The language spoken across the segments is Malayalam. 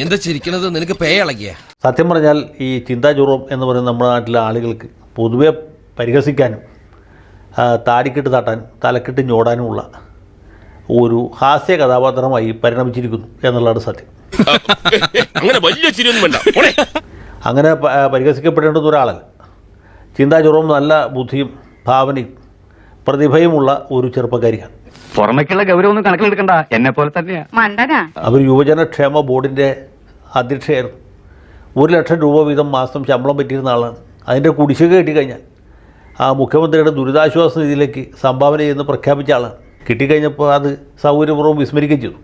എന്താ ചിരിക്കണത് നിനക്ക് പേ ഇളകിയ സത്യം പറഞ്ഞാൽ ഈ ചിന്താചുറം എന്ന് പറയുന്ന നമ്മുടെ നാട്ടിലെ ആളുകൾക്ക് പൊതുവെ പരിഹസിക്കാനും താടിക്കെട്ട് തട്ടാനും തലക്കെട്ട് ഞോടാനുമുള്ള ഒരു ഹാസ്യ കഥാപാത്രമായി പരിണമിച്ചിരിക്കുന്നു എന്നുള്ളതാണ് സത്യം. അങ്ങനെ വലിയ ചിരിയൊന്നും വേണ്ട. അങ്ങനെ പരിഹസിക്കപ്പെടേണ്ടത് ഒരാളല്ല. ചിന്താചുറവും നല്ല ബുദ്ധിയും ഭാവനയും പ്രതിഭയുമുള്ള ഒരു ചെറുപ്പക്കാരിയാണ്. പുറമേക്കുള്ള ഗൗരവൊന്നും കണക്കിലെടുക്കണ്ട. എന്നെ പോലെ തന്നെയാണ് മണ്ടനാ? അവർ യുവജനക്ഷേമ ബോർഡിന്റെ അധ്യക്ഷയായിരുന്നു. ഒരു ലക്ഷം രൂപ വീതം മാസം ശമ്പളം പറ്റിയിരുന്ന ആളാണ്. അതിന്റെ കുടിശ്ശിക കിട്ടിക്കഴിഞ്ഞാൽ ആ മുഖ്യമന്ത്രിയുടെ ദുരിതാശ്വാസ നിധിയിലേക്ക് സംഭാവന ചെയ്യുന്ന പ്രഖ്യാപിച്ച ആളാണ്. കിട്ടിക്കഴിഞ്ഞപ്പോൾ അത് സൗകര്യപൂർവം വിസ്മരിക്കുകയും ചെയ്തു.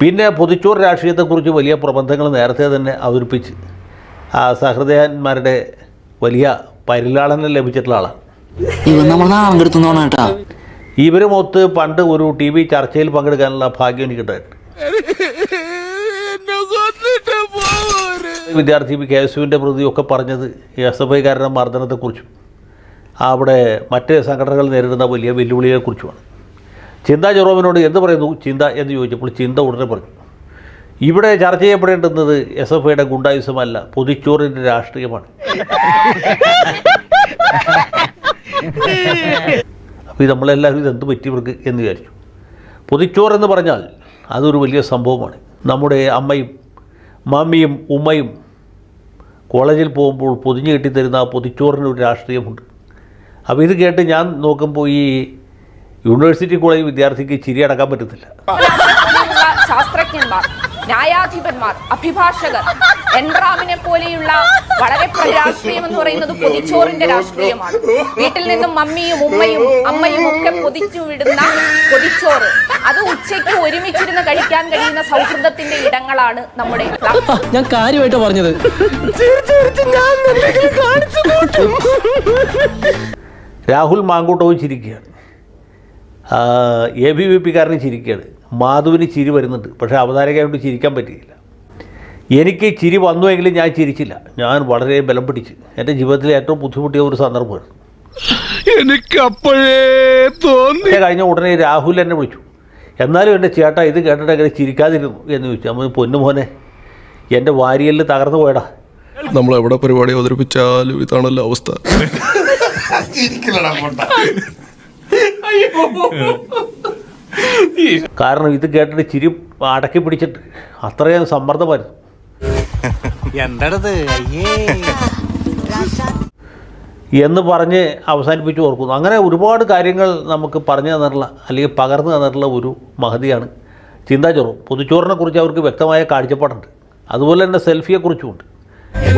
പിന്നെ പൊതിച്ചോർ രാഷ്ട്രീയത്തെക്കുറിച്ച് വലിയ പ്രബന്ധങ്ങൾ നേരത്തെ തന്നെ അവതരിപ്പിച്ച് ആ സഹൃദയന്മാരുടെ വലിയ പരിലാളനം ലഭിച്ചിട്ടുള്ള ആളാണ് ഇവൻ നമ്മൾ കേട്ടാ. ഇവരുമൊത്ത് പണ്ട് ഒരു ടി വി ചർച്ചയിൽ പങ്കെടുക്കാനുള്ള ഭാഗ്യം എനിക്കുണ്ടായിട്ടുണ്ട് വിദ്യാർത്ഥി കെ എസ് യുവിന്റെ പ്രതിയൊക്കെ പറഞ്ഞത് എസ് എഫ് ഐക്കാരുടെ മർദ്ദനത്തെക്കുറിച്ചും അവിടെ മറ്റ് സംഘടനകൾ നേരിടുന്ന വലിയ വെല്ലുവിളികളെക്കുറിച്ചുമാണ്. ചിന്ത ജെറോമിനോട് എന്ത് പറയുന്നു? ചിന്ത എന്ന് ചോദിച്ചപ്പോൾ ചിന്ത ഉടനെ പറഞ്ഞു. ഇവിടെ ചർച്ച ചെയ്യപ്പെടേണ്ടുന്നത് എസ് എഫ് ഐയുടെ ഗുണ്ടായുസമല്ല പൊതിച്ചോറിന്റെ രാഷ്ട്രീയമാണ്. അപ്പോൾ നമ്മളെല്ലാവരും ഇതെന്ത് പറ്റി ഇവർക്ക് എന്ന് വിചാരിച്ചു. പൊതിച്ചോറെന്ന് പറഞ്ഞാൽ അതൊരു വലിയ സംഭവമാണ്. നമ്മുടെ അമ്മയും മമ്മിയും ഉമ്മയും കോളേജിൽ പോകുമ്പോൾ പൊതിഞ്ഞ് കെട്ടിത്തരുന്ന ആ പൊതിച്ചോറിന് ഒരു രാഷ്ട്രീയമുണ്ട്. അപ്പോൾ ഇത് കേട്ട് ഞാൻ നോക്കുമ്പോൾ ഈ യൂണിവേഴ്സിറ്റി കോളേജ് വിദ്യാർത്ഥിക്ക് ചിരി അടക്കാൻ പറ്റത്തില്ല ന്യായാധിപന്മാർ അഭിഭാഷകർ എൻറാമിനെ പോലെയുള്ള വളരെ രാഷ്ട്രീയം എന്ന് പറയുന്നത് പൊതിച്ചോറിന്റെ രാഷ്ട്രീയമാണ്. വീട്ടിൽ നിന്നും മമ്മിയും ഉമ്മയും അമ്മയും ഒക്കെ പൊതിച്ചു വിടുന്ന പൊതിച്ചോറ്. അത് ഉച്ചയ്ക്ക് ഒരുമിച്ചിരുന്ന് കഴിക്കാൻ കഴിയുന്ന സൗഹൃദത്തിന്റെ ഇടങ്ങളാണ് നമ്മുടെ ഞാൻ കാര്യമായിട്ട് പറഞ്ഞത്. രാഹുൽ മാങ്കൂട്ടവും ചിരിക്കുകയാണ്. എ ബി വി പിക്കാരനും ചിരിക്കുകയാണ്. മാധുവിന് ചിരി വരുന്നുണ്ട്. പക്ഷേ അവതാരകയായിട്ട് ചിരിക്കാൻ പറ്റിയില്ല. എനിക്ക് ചിരി വന്നുവെങ്കിലും ഞാൻ ചിരിച്ചില്ല. ഞാൻ വളരെ ബലം പിടിച്ച്. എന്റെ ജീവിതത്തിലെ ഏറ്റവും ബുദ്ധിമുട്ടിയ ഒരു സന്ദർഭമാണ് എനിക്ക് അപ്പോഴേ തോന്നി. കഴിഞ്ഞ ഉടനെ രാഹുൽ എന്നെ വിളിച്ചു. എന്നാലും എന്റെ ചേട്ടാ ഇത് കേട്ടിട്ട് അങ്ങനെ ചിരിക്കാതിരുന്നു എന്ന് ചോദിച്ചു. നമ്മൾ പൊന്നു മോനെ എന്റെ വാരിയലിൽ തകർന്നു പോയടാ. നമ്മൾ എവിടെ പരിപാടി അവതരിപ്പിച്ചാലും ഇതാണല്ലോ അവസ്ഥ. കാരണം ഇത് കേട്ടിട്ട് ചിരി അടക്കി പിടിച്ചിട്ട് അത്രയും സമ്മർദ്ദമായിരുന്നു. എന്ന് പറഞ്ഞ് അവസാനിപ്പിച്ച് ഓർക്കുന്നു. അങ്ങനെ ഒരുപാട് കാര്യങ്ങൾ നമുക്ക് പറഞ്ഞു തന്നിട്ടുള്ള അല്ലെങ്കിൽ പകർന്നു തന്നിട്ടുള്ള ഒരു മഹതിയാണ് ചിന്താചോറും. പൊതുച്ചോറിനെ കുറിച്ച് അവർക്ക് വ്യക്തമായ കാഴ്ചപ്പാടുണ്ട്. അതുപോലെ തന്നെ സെൽഫിയെക്കുറിച്ചുമുണ്ട്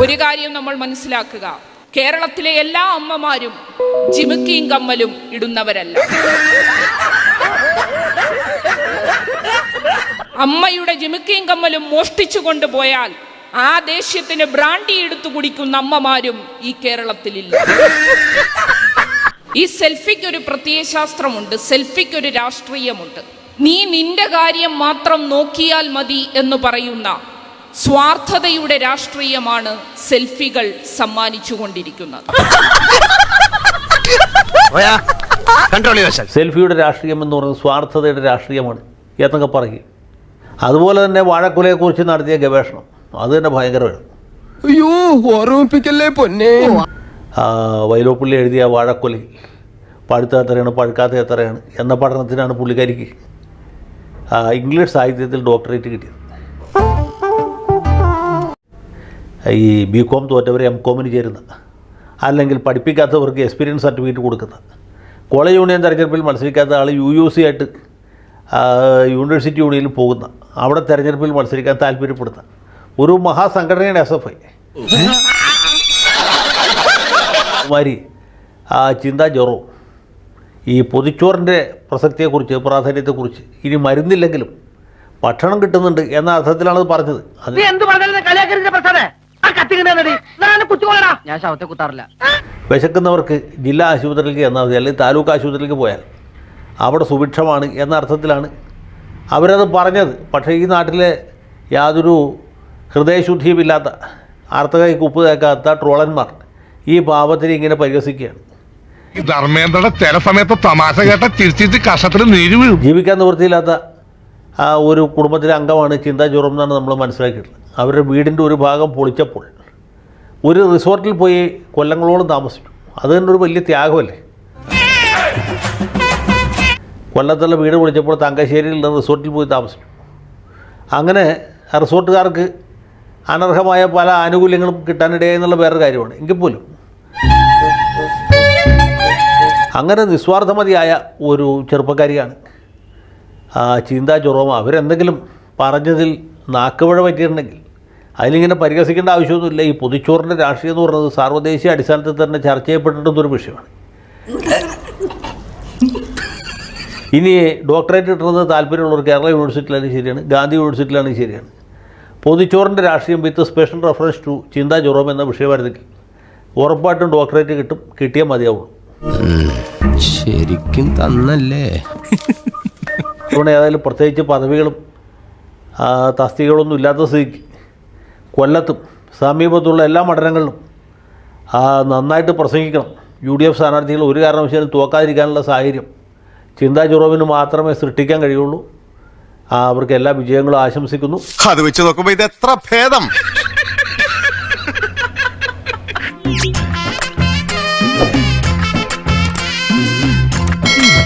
ഒരു കാര്യം നമ്മൾ മനസ്സിലാക്കുക. കേരളത്തിലെ എല്ലാ അമ്മമാരും ജിമുക്കിയും കമ്മലും ഇടുന്നവരല്ല. അമ്മയുടെ ജിമിക്കയും കമ്മലും മോഷ്ടിച്ചു കൊണ്ടുപോയാൽ ആ ദേഷ്യത്തിന് ബ്രാൻഡി എടുത്തു കുടിക്കുന്ന അമ്മമാരും ഈ കേരളത്തിലില്ല. ഈ സെൽഫിക്ക് ഒരു പ്രത്യയശാസ്ത്രമുണ്ട് സെൽഫിക്ക് ഒരു രാഷ്ട്രീയമുണ്ട്. നീ നിന്റെ കാര്യം മാത്രം നോക്കിയാൽ മതി എന്ന് പറയുന്ന സ്വാർത്ഥതയുടെ രാഷ്ട്രീയമാണ് സെൽഫികൾ സമ്മാനിച്ചുകൊണ്ടിരിക്കുന്നത് സെൽഫിയുടെ രാഷ്ട്രീയം എന്ന് പറയുന്നത് സ്വാർത്ഥതയുടെ രാഷ്ട്രീയമാണ്. എന്നൊക്കെ പറയും അതുപോലെ തന്നെ വാഴക്കുലയെക്കുറിച്ച് നടത്തിയ ഗവേഷണം. അത് തന്നെ ഭയങ്കരമാണ് അയ്യോ ഓർമ്മിപ്പിക്കല്ലേ പൊന്നെ? വൈലോപ്പള്ളി എഴുതിയ വാഴക്കുലി. പഴുത്ത എത്രയാണ് പഴുക്കാത്ത എത്രയാണ് എന്ന പഠനത്തിനാണ് പുള്ളിക്കാരിക്ക് ഇംഗ്ലീഷ് സാഹിത്യത്തിൽ ഡോക്ടറേറ്റ് കിട്ടിയത്. ഈ ബി കോം തോറ്റവർ എം കോമിന് ചേരുന്ന അല്ലെങ്കിൽ പഠിപ്പിക്കാത്തവർക്ക് എക്സ്പീരിയൻസ് സർട്ടിഫിക്കറ്റ് കൊടുക്കുന്ന കോളേജ് യൂണിയൻ തെരഞ്ഞെടുപ്പിൽ മത്സരിക്കാത്ത ആൾ യു യു സി ആയിട്ട് യൂണിവേഴ്സിറ്റി യൂണിയനിൽ പോകുന്ന അവിടെ തെരഞ്ഞെടുപ്പിൽ മത്സരിക്കാൻ താല്പര്യപ്പെടുത്താം ഒരു മഹാസംഘടനയുടെ എസ് എഫ് ഐ മാരി ആ ചിന്താ ജെറോ. ഈ പൊതിച്ചോറിന്റെ പ്രസക്തിയെക്കുറിച്ച് പ്രാധാന്യത്തെക്കുറിച്ച് ഇനി മരുന്നില്ലെങ്കിലും ഭക്ഷണം കിട്ടുന്നുണ്ട് എന്ന അർത്ഥത്തിലാണ് ഇത് പറഞ്ഞത്. ഞാൻ ശവത്തെ കുത്താറില്ല. വിശക്കുന്നവർക്ക് ജില്ലാ ആശുപത്രിയിലേക്ക് എന്നാൽ മതി അല്ലെങ്കിൽ താലൂക്ക് ആശുപത്രിയിലേക്ക് പോയാൽ. അവിടെ സുഭിക്ഷമാണ് എന്ന അർത്ഥത്തിലാണ് അവരത് പറഞ്ഞത്. പക്ഷേ ഈ നാട്ടിലെ യാതൊരു ഹൃദയശുദ്ധിയുമില്ലാത്ത ആർത്തകൈക്ക് ഉപ്പ് തേക്കാത്ത ട്രോളന്മാർ ഈ പാപത്തിനെ ഇങ്ങനെ പരിഹസിക്കുകയാണ്. ധർമ്മേന്ദ്രയുടെ ചില സമയത്ത് തമാശ കേട്ട ചിരിച്ചിട്ട് കഷത്തിൽ നീര് വീഴും. ജീവിക്കാൻ നിവൃത്തിയില്ലാത്ത ആ ഒരു കുടുംബത്തിലെ അംഗമാണ് ചിന്താ ജോറം എന്നാണ് നമ്മൾ മനസ്സിലാക്കിയിട്ടുള്ളത്. അവരുടെ വീടിന്റെ ഒരു ഭാഗം പൊളിച്ചപ്പോൾ ഒരു റിസോർട്ടിൽ പോയി കൊല്ലങ്ങളോളം താമസിച്ചു. അത് തന്നെ ഒരു വലിയ ത്യാഗമല്ലേ? കൊല്ലത്തുള്ള വീട് പൊളിച്ചപ്പോൾ തങ്കശ്ശേരിയിലുള്ള റിസോർട്ടിൽ പോയി താമസിച്ചു. അങ്ങനെ റിസോർട്ടുകാർക്ക് അനർഹമായ പല ആനുകൂല്യങ്ങളും കിട്ടാനിടയെന്നുള്ള വേറൊരു കാര്യമാണ്. എങ്കിൽ പോലും. അങ്ങനെ നിസ്വാർത്ഥമതിയായ ഒരു ചെറുപ്പക്കാരിയാണ് ചിന്താ ചൊറോമ അവരെന്തെങ്കിലും പറഞ്ഞതിൽ നാക്കുപഴ പറ്റിയിട്ടുണ്ടെങ്കിൽ അതിലിങ്ങനെ പരിഹസിക്കേണ്ട ആവശ്യമൊന്നുമില്ല. ഈ പൊതിച്ചോറിന്റെ രാഷ്ട്രീയം എന്ന് പറയുന്നത് സാർവദേശീയ അടിസ്ഥാനത്തിൽ തന്നെ ചർച്ച ചെയ്യപ്പെട്ടിട്ടുള്ളൊരു വിഷയമാണ്. ഇനി ഡോക്ടറേറ്റ് കിട്ടുന്നത് താല്പര്യമുള്ളവർ കേരള യൂണിവേഴ്സിറ്റിയിലാണെങ്കിൽ ശരിയാണ് ഗാന്ധി യൂണിവേഴ്സിറ്റിയിലാണെങ്കിൽ ശരിയാണ്. പൊതിച്ചോറിന്റെ രാഷ്ട്രീയം വിത്ത് സ്പെഷ്യൽ റെഫറൻസ് ടു ചിന്താ ജുറോം എന്ന വിഷയമായിരുന്നെങ്കിൽ ഉറപ്പായിട്ടും ഡോക്ടറേറ്റ് കിട്ടും കിട്ടിയാൽ മതിയാവുള്ളൂ. ശരിക്കും തന്നല്ലേ? അതുകൊണ്ട് ഏതായാലും പ്രത്യേകിച്ച് പദവികളും തസ്തികകളൊന്നും ഇല്ലാത്ത സ്ഥിതിക്ക് കൊല്ലത്തും സമീപത്തുള്ള എല്ലാ മണ്ഡലങ്ങളിലും നന്നായിട്ട് പ്രസംഗിക്കണം. യു ഡി എഫ് സ്ഥാനാർത്ഥികൾ ഒരു കാരണവശാലും തോക്കാതിരിക്കാനുള്ള സാഹചര്യം ചിന്താ ചുറവിന് മാത്രമേ സൃഷ്ടിക്കാൻ കഴിയുള്ളൂ. അവർക്ക് എല്ലാ വിജയങ്ങളും ആശംസിക്കുന്നു. അത് വെച്ച് നോക്കുമ്പോ ഇത് എത്ര ഭേദം.